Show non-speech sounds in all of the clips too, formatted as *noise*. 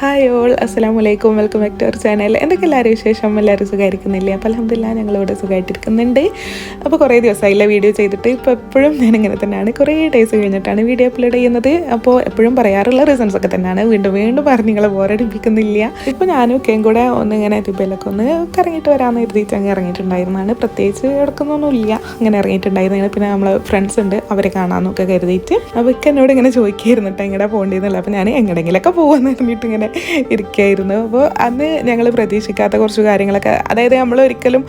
Hi all അസ്സാം വലൈക്കും welcome back to our channel എന്തൊക്കെ എല്ലാവരും വിശേഷം? എല്ലാവരും സുഖമായിരിക്കുന്നില്ലേ അപ്പോൾ അലഹമില്ല ഞങ്ങളിവിടെ സുഖമായിട്ടിരിക്കുന്നുണ്ട് അപ്പോൾ കുറേ ദിവസമായില്ല വീഡിയോ ചെയ്തിട്ട്. ഇപ്പോൾ എപ്പോഴും ഞാൻ ഇങ്ങനെ തന്നെയാണ്. കുറേ ഡേയ്സ് കഴിഞ്ഞിട്ടാണ് വീഡിയോ അപ്ലോഡ് ചെയ്യുന്നത്. അപ്പോൾ എപ്പോഴും പറയാറുള്ള റീസൺസ് ഒക്കെ തന്നെയാണ്. വീണ്ടും വീണ്ടും പറഞ്ഞ് നിങ്ങളെ ബോറടിപ്പിക്കുന്നില്ല ഇപ്പോൾ ഞാനും ഒക്കെയും കൂടെ ഒന്ന് ഇങ്ങനെ ദുബൈയിലൊക്കെ ഒന്ന് കറങ്ങിയിട്ട് വരാമെന്ന് എഴുതിയിട്ട് അങ്ങ് ഇറങ്ങിയിട്ടുണ്ടായിരുന്നതാണ് പ്രത്യേകിച്ച് ഇടക്കുന്നൊന്നുമില്ല അങ്ങനെ ഇറങ്ങിയിട്ടുണ്ടായിരുന്നു പിന്നെ നമ്മളെ ഫ്രണ്ട്സ് ഉണ്ട്. അവരെ കാണാമെന്നൊക്കെ കരുതിയിട്ട്. അപ്പോൾ എന്നോട് ഇങ്ങനെ ചോദിക്കായിരുന്നു കേട്ടോ എങ്ങനെ പോകേണ്ടിയിരുന്നില്ല അപ്പോൾ ഞാൻ എങ്ങനെയെങ്കിലൊക്കെ പോകുമെന്ന് പറഞ്ഞിട്ട് ഇങ്ങനെ ഇരിക്കുകയായിരുന്നു അപ്പോൾ അന്ന് ഞങ്ങൾ പ്രതീക്ഷിക്കാത്ത കുറച്ച് കാര്യങ്ങളൊക്കെ അതായത് നമ്മൾ ഒരിക്കലും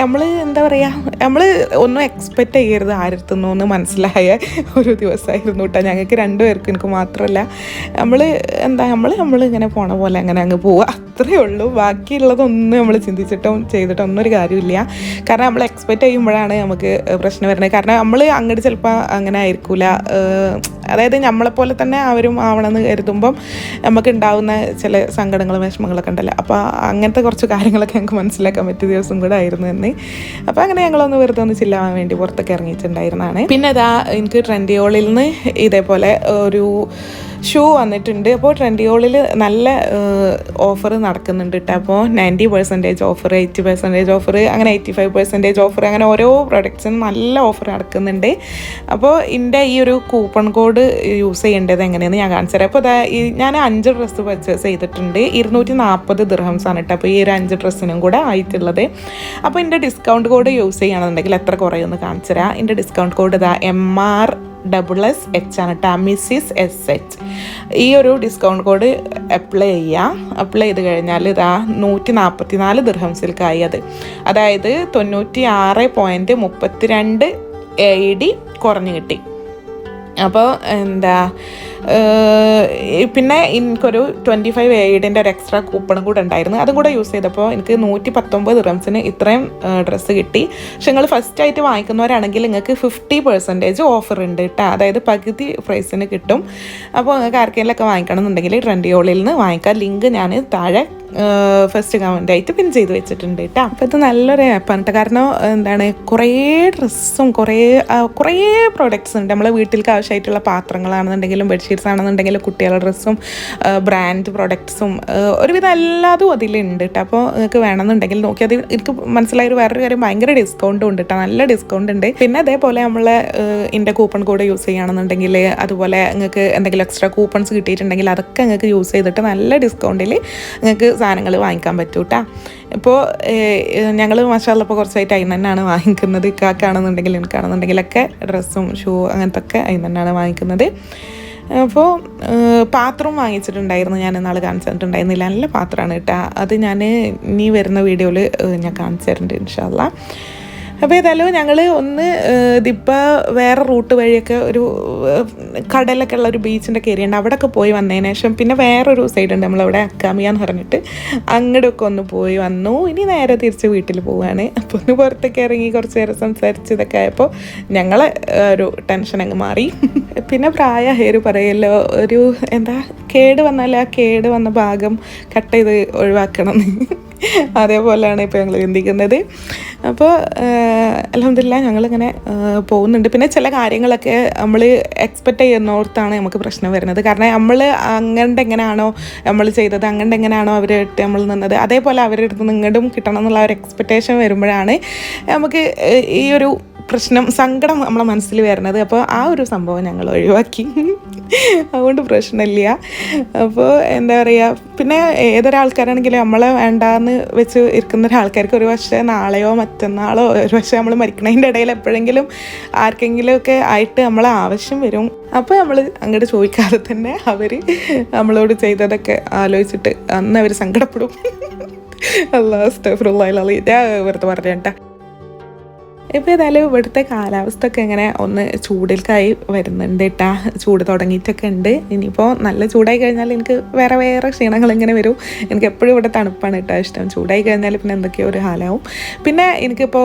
നമ്മൾ എന്താ പറയുക നമ്മൾ ഒന്നും എക്സ്പെക്റ്റ് ചെയ്യരുത് ആരടുത്തുനിന്നോ എന്ന് മനസ്സിലായ ഒരു ദിവസമായിരുന്നു കേട്ടോ. ഞങ്ങൾക്ക് രണ്ടുപേർക്കും എനിക്ക് മാത്രമല്ല നമ്മൾ എന്താ നമ്മൾ നമ്മൾ ഇങ്ങനെ പോണ പോലെ അങ്ങനെ അങ്ങ് പോവുക അത്രയേ ഉള്ളൂ. ബാക്കിയുള്ളതൊന്നും നമ്മൾ ചിന്തിച്ചിട്ടും ചെയ്തിട്ടും ഒന്നും ഒരു കാര്യമില്ല. കാരണം നമ്മൾ എക്സ്പെക്റ്റ് ചെയ്യുമ്പോഴാണ് നമുക്ക് പ്രശ്നം വരുന്നത്. കാരണം നമ്മൾ അങ്ങോട്ട് ചിലപ്പോൾ അങ്ങനെ ആയിരിക്കില്ല അതായത് നമ്മളെപ്പോലെ തന്നെ അവരും ആവണമെന്ന് കരുതുമ്പം നമുക്ക് ഉണ്ടാവുന്ന ചില സങ്കടങ്ങളും വിഷമങ്ങളൊക്കെ ഉണ്ടല്ലോ. അപ്പോൾ അങ്ങനത്തെ കുറച്ച് കാര്യങ്ങളൊക്കെ ഞങ്ങൾക്ക് മനസ്സിലാക്കാൻ പറ്റിയ ദിവസം കൂടെ ആയിരുന്നു എന്ന് അപ്പോൾ അങ്ങനെ ഞങ്ങളൊന്ന് വെറുതെ ഒന്ന് ചില്ലാവാൻ വേണ്ടി പുറത്തൊക്കെ ഇറങ്ങിയിട്ടുണ്ടായിരുന്നതാണ്. പിന്നെ അതാ എനിക്ക് ട്രെൻഡിയോളിൽ നിന്ന് ഇതേപോലെ ഒരു ഷൂ വന്നിട്ടുണ്ട്. അപ്പോൾ ട്രെൻഡിയോളിൽ നല്ല ഓഫർ നടക്കുന്നുണ്ട് കേട്ടോ അപ്പോൾ ninety percentage offer eighty percentage offer അങ്ങനെ എയ്റ്റി ഫൈവ് പെർസെന്റേജ് ഓഫർ അങ്ങനെ ഓരോ പ്രൊഡക്ട്സിനും നല്ല ഓഫർ നടക്കുന്നുണ്ട്. അപ്പോൾ എന്റെ ഈ ഒരു കൂപ്പൺ കോഡ് യൂസ് ചെയ്യേണ്ടത് എങ്ങനെയെന്ന് ഞാൻ കാണിച്ചു തരാം. അപ്പോൾ ഞാൻ അഞ്ച് ഡ്രസ്സ് പർച്ചേസ് ചെയ്തിട്ടുണ്ട്. ഇരുന്നൂറ്റി നാൽപ്പത് ദിർഹംസ് ആണ് കേട്ടോ അപ്പോൾ ഈ ഒരു അഞ്ച് ഡ്രസ്സിനും കൂടെ ആയിട്ടുള്ളത്. അപ്പോൾ എന്റെ ഡിസ്കൗണ്ട് കോഡ് യൂസ് ചെയ്യുകയാണെന്നുണ്ടെങ്കിൽ എത്ര കുറയുമെന്ന് കാണിച്ചു തരാം. എന്റെ ഡിസ്കൗണ്ട് കോഡ് ഇതാ M R double S H ആണ്. ടാമിസിസ് എസ് എച്ച് ഈ ഒരു ഡിസ്കൗണ്ട് കോഡ് അപ്ലൈ ചെയ്യുക അപ്ലൈ ചെയ്ത് കഴിഞ്ഞാൽ ഇതാ നൂറ്റി നാൽപ്പത്തി നാല് ദിർഹംസിൽക്കായി അത്. അതായത് തൊണ്ണൂറ്റി ആറ് പോയിന്റ് മുപ്പത്തി രണ്ട് എ ഡി കുറഞ്ഞ് കിട്ടി. അപ്പോൾ എന്താ പിന്നെ എനിക്കൊരു ട്വന്റി ഫൈവ് എയ്ഡിന്റെ ഒരു എക്സ്ട്രാ കൂപ്പണും കൂടെ ഉണ്ടായിരുന്നു. അതും കൂടെ യൂസ് ചെയ്തപ്പോൾ എനിക്ക് നൂറ്റി പത്തൊമ്പത് റംസിന് ഇത്രയും ഡ്രസ്സ് കിട്ടി. പക്ഷെ നിങ്ങൾ ഫസ്റ്റ് ആയിട്ട് വാങ്ങിക്കുന്നവരാണെങ്കിൽ നിങ്ങൾക്ക് ഫിഫ്റ്റി പെർസെന്റേജ് ഓഫർ ഉണ്ട് കേട്ടോ അതായത് പകുതി പ്രൈസിന് കിട്ടും. അപ്പോൾ നിങ്ങൾക്ക് ആർക്കെങ്കിലൊക്കെ വാങ്ങിക്കണം എന്നുണ്ടെങ്കിൽ ട്രെൻഡിയോളിൽ നിന്ന് വാങ്ങിക്കാം. ലിങ്ക് ഞാൻ താഴെ ഫസ്റ്റ് കമന്റ് ആയിട്ട് പിൻ ചെയ്ത് വെച്ചിട്ടുണ്ട് കേട്ടോ അപ്പോൾ ഇത് നല്ലൊരു ആപ്പാണ് കാരണം എന്താണ് കുറേ ഡ്രസ്സും കുറേ കുറേ പ്രോഡക്റ്റ്സ് ഉണ്ട്. നമ്മളെ വീട്ടിലേക്ക് ആവശ്യമായിട്ടുള്ള പാത്രങ്ങളാണെന്നുണ്ടെങ്കിലും ബെഡ്ഷീറ്റ്സ് ആണെന്നുണ്ടെങ്കിലും കുട്ടികളുടെ ഡ്രസ്സും ബ്രാൻഡ് പ്രോഡക്ട്സും ഒരുവിധം എല്ലാതും അതിലുണ്ട് കേട്ടോ അപ്പോൾ നിങ്ങൾക്ക് വേണമെന്നുണ്ടെങ്കിൽ നോക്കി. അത് എനിക്ക് മനസ്സിലായ ഒരു വേറൊരു കാര്യം ഭയങ്കര ഡിസ്കൗണ്ടും ഉണ്ട് കേട്ടോ നല്ല ഡിസ്കൗണ്ട് ഉണ്ട്. പിന്നെ അതേപോലെ നമ്മൾ ഇതിന്റെ കൂപ്പൺ കോഡ് യൂസ് ചെയ്യുകയാണെന്നുണ്ടെങ്കിൽ അതുപോലെ നിങ്ങൾക്ക് എന്തെങ്കിലും എക്സ്ട്രാ കൂപ്പൺസ് കിട്ടിയിട്ടുണ്ടെങ്കിൽ അതൊക്കെ നിങ്ങൾക്ക് യൂസ് ചെയ്തിട്ട് നല്ല ഡിസ്കൗണ്ടിൽ നിങ്ങൾക്ക് സാധനങ്ങൾ വാങ്ങിക്കാൻ പറ്റും കേട്ടോ ഇപ്പോൾ ഞങ്ങൾ മഷാല ഇപ്പോൾ കുറച്ചായിട്ട് അതിന് തന്നെയാണ് വാങ്ങിക്കുന്നത്. ഇക്കാക്കാണെന്നുണ്ടെങ്കിൽ എനിക്കാണെന്നുണ്ടെങ്കിലൊക്കെ ഡ്രസ്സും ഷൂ അങ്ങനത്തെ ഒക്കെ അതിന് തന്നെയാണ് വാങ്ങിക്കുന്നത് അപ്പോൾ പാത്രം വാങ്ങിച്ചിട്ടുണ്ടായിരുന്നു ഞാൻ ഇന്നാൾ കാണിച്ചു തന്നിട്ടുണ്ടായിരുന്നില്ല നല്ല പാത്രമാണ് കേട്ടോ അത് ഞാൻ ഇനി വരുന്ന വീഡിയോയിൽ ഞാൻ കാണിച്ചു തരുന്നുണ്ട് ഇൻഷാല്ല അപ്പോൾ ഏതായാലും ഞങ്ങൾ ഒന്ന് ഇതിപ്പോൾ വേറെ റൂട്ട് വഴിയൊക്കെ ഒരു കടലൊക്കെ ഉള്ള ഒരു ബീച്ചിന്റെ ഏരിയ ഉണ്ട്. അവിടെയൊക്കെ പോയി വന്നതിന് ശേഷം പിന്നെ വേറൊരു സൈഡ് ഉണ്ട്. നമ്മളവിടെ അക്കാമിയ എന്ന് പറഞ്ഞിട്ട് അങ്ങോട്ടൊക്കെ ഒന്ന് പോയി വന്നു. ഇനി നേരെ തിരിച്ച് വീട്ടിൽ പോവുകയാണ് അപ്പോൾ ഒന്ന് പുറത്തേക്ക് ഇറങ്ങി കുറച്ച് നേരം സംസാരിച്ച് ഇതൊക്കെ ആയപ്പോൾ ഞങ്ങളെ ഒരു ടെൻഷൻ അങ്ങ് മാറി. പിന്നെ പ്രായമായൊരു പറയല്ലോ ഒരു എന്താ കേട് വന്നാൽ ആ കേട് വന്ന ഭാഗം കട്ട് ചെയ്ത് ഒഴിവാക്കണം അതേപോലെയാണ് ഇപ്പോൾ ഞങ്ങൾ ചിന്തിക്കുന്നത്. അപ്പോൾ അലഹമില്ല ഞങ്ങളിങ്ങനെ പോകുന്നുണ്ട്. പിന്നെ ചില കാര്യങ്ങളൊക്കെ നമ്മൾ എക്സ്പെക്റ്റ് ചെയ്യുന്നോർത്താണ് നമുക്ക് പ്രശ്നം വരുന്നത്. കാരണം നമ്മൾ അങ്ങനെ എങ്ങനെയാണോ നമ്മൾ ചെയ്തത് അങ്ങനെ എങ്ങനെയാണോ അവരായിട്ട് നമ്മൾ നിന്നത്. അതേപോലെ അവരുടെ അടുത്ത് നിങ്ങടും കിട്ടണം എന്നുള്ള ഒരു എക്സ്പെക്റ്റേഷൻ വരുമ്പോഴാണ് നമുക്ക് ഈ ഒരു പ്രശ്നം സങ്കടം നമ്മളെ മനസ്സിൽ വരുന്നത്. അപ്പോൾ ആ ഒരു സംഭവം ഞങ്ങൾ ഒഴിവാക്കി. അതുകൊണ്ട് പ്രശ്നമില്ല. അപ്പോൾ എന്താ പറയുക പിന്നെ ഏതൊരാൾക്കാരാണെങ്കിലും നമ്മളെ വേണ്ടാന്ന് വെച്ച് ഇരിക്കുന്ന ഒരാൾക്കാർക്ക് ഒരു പക്ഷേ നാളെയോ മറ്റന്നാളോ ഒരു പക്ഷേ നമ്മൾ മരിക്കണതിന്റെ ഇടയിൽ എപ്പോഴെങ്കിലും ആർക്കെങ്കിലുമൊക്കെ ആയിട്ട് നമ്മളെ ആവശ്യം വരും. അപ്പോൾ നമ്മൾ അങ്ങോട്ട് ചോദിക്കാതെ തന്നെ അവർ നമ്മളോട് ചെയ്തതൊക്കെ ആലോചിച്ചിട്ട് അന്ന് അവർ സങ്കടപ്പെടും. *laughs* അല്ലാ സ്റ്റഫറുള്ള വെറുതെ പറഞ്ഞേട്ടാ. ഇപ്പോൾ ഏതായാലും ഇവിടുത്തെ കാലാവസ്ഥ ഒക്കെ ഇങ്ങനെ ഒന്ന് ചൂടിൽക്കായി വരുന്നുണ്ട് കേട്ടാ ചൂട് തുടങ്ങിയിട്ടൊക്കെ ഉണ്ട്. ഇനിയിപ്പോൾ നല്ല ചൂടായി കഴിഞ്ഞാൽ എനിക്ക് വേറെ വേറെ ക്ഷീണങ്ങൾ ഇങ്ങനെ വരും. എനിക്ക് എപ്പോഴും ഇവിടെ തണുപ്പാണ് കേട്ടോ ഇഷ്ടം. ചൂടായി കഴിഞ്ഞാൽ പിന്നെ എന്തൊക്കെയോ ഒരു ഹാലാവും. പിന്നെ എനിക്കിപ്പോൾ